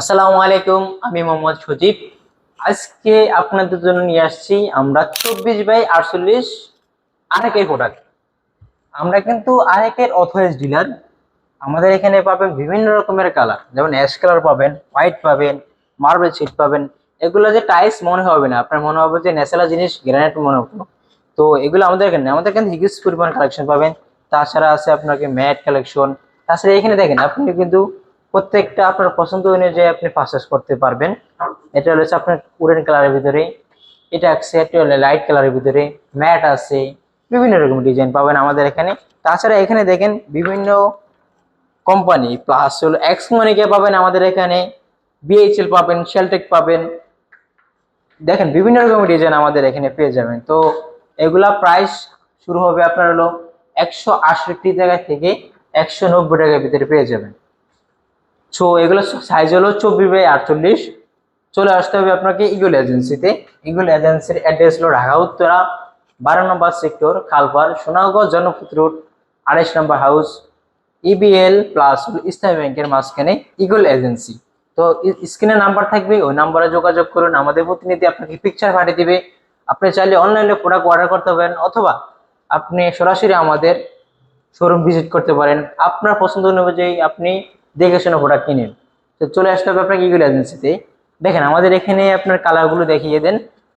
আসসালামু আলাইকুম, আমি মোহাম্মদ সজীব। আজকে আপনাদের জন্য নিয়ে আসছি আমরা চব্বিশ বাই আটচল্লিশ আরেকের প্রোডাক্ট আমরা কিন্তু আরেকের অথরাইজ ডিলার আমাদের এখানে পাবেন বিভিন্ন রকমের কালার যেমন অ্যাশ কালার পাবেন হোয়াইট পাবেন মার্বেল শিট পাবেন। এগুলো যে টাইলস মনে হবে না। আপনার মনে হবে যে ন্যাচারাল জিনিস গ্রানাইট মনে হতো তো এগুলো আমাদের এখানে আমাদের এখানে হিউজ পরিমাণ কালেকশন পাবেন। তাছাড়া আছে আপনাকে ম্যাট কালেকশন তাছাড়া এখানে দেখেন, আপনি কিন্তু প্রত্যেকটা আপনার পছন্দ অনুযায়ী আপনি পারচেস করতে পারবেন। এটা হচ্ছে আপনার উডেন কালারের ভিতরে, এটা আছে একটা হলো লাইট কালারের ভিতরে ম্যাট আছে, বিভিন্ন রকম ডিজাইন পাবেন আমাদের এখানে। তাছাড়া এখানে দেখেন বিভিন্ন কোম্পানি প্লাস হলো এক্স মনিকে পাবেন আমাদের এখানে বিএইচএল পাবেন শেলটেক পাবেন। দেখেন বিভিন্ন রকমের ডিজাইন আমাদের এখানে পেয়ে যাবেন। তো এগুলা প্রাইস শুরু হবে আপনার হলো একশো আটষট্টি টাকা থেকে একশো নব্বই টাকার ভিতরে পেয়ে যাবেন। সো এগুলো সাইজ হলো চব্বিশ বাই আটচল্লিশ। চলে আসতে হবে আপনাকে ইগুল এজেন্সিতে ইগুল এজেন্সির অ্যাড্রেস হলো ঢাকা, উত্তরা, বারো নম্বর সেক্টর খালপার সোনাগঞ্জ জনপথ রোড আড়াইশ নম্বর হাউস ইবিএল প্লাস ইসলামী ব্যাংকের মাঝখানে ইগল এজেন্সি তো স্ক্রিনে নাম্বার থাকবে, ওই নাম্বারে যোগাযোগ করুন, আমাদের প্রতিনিধি আপনাকে পিকচার পাঠিয়ে দিবে। আপনি চাইলে অনলাইনে প্রোডাক্ট অর্ডার করতে পারেন, অথবা আপনি সরাসরি আমাদের শোরুম ভিজিট করতে পারেন। আপনার পছন্দ অনুযায়ী আপনি দেখে শুনে প্রোডাক্ট কিনেন। তো চলে আসতে হবে আপনাকে ইগুলো এজেন্সিতে দেখেন, আমাদের এখানে আপনার কালারগুলো দেখিয়ে দেন।